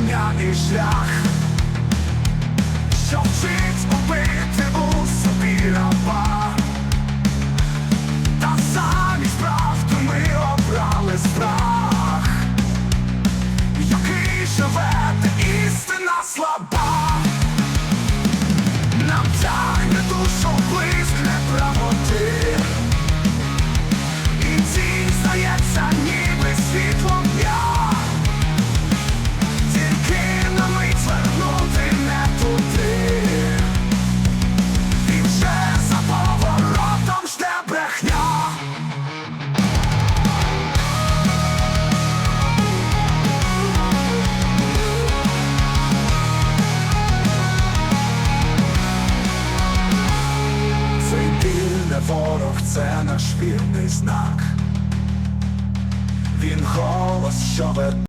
останній шлях, що вчить убити у собі раба. Та замість правди ми обрали страх, який живе, де істина слаба. Нам тягне душу ворог, це наш вірний знак. Він голос, що веде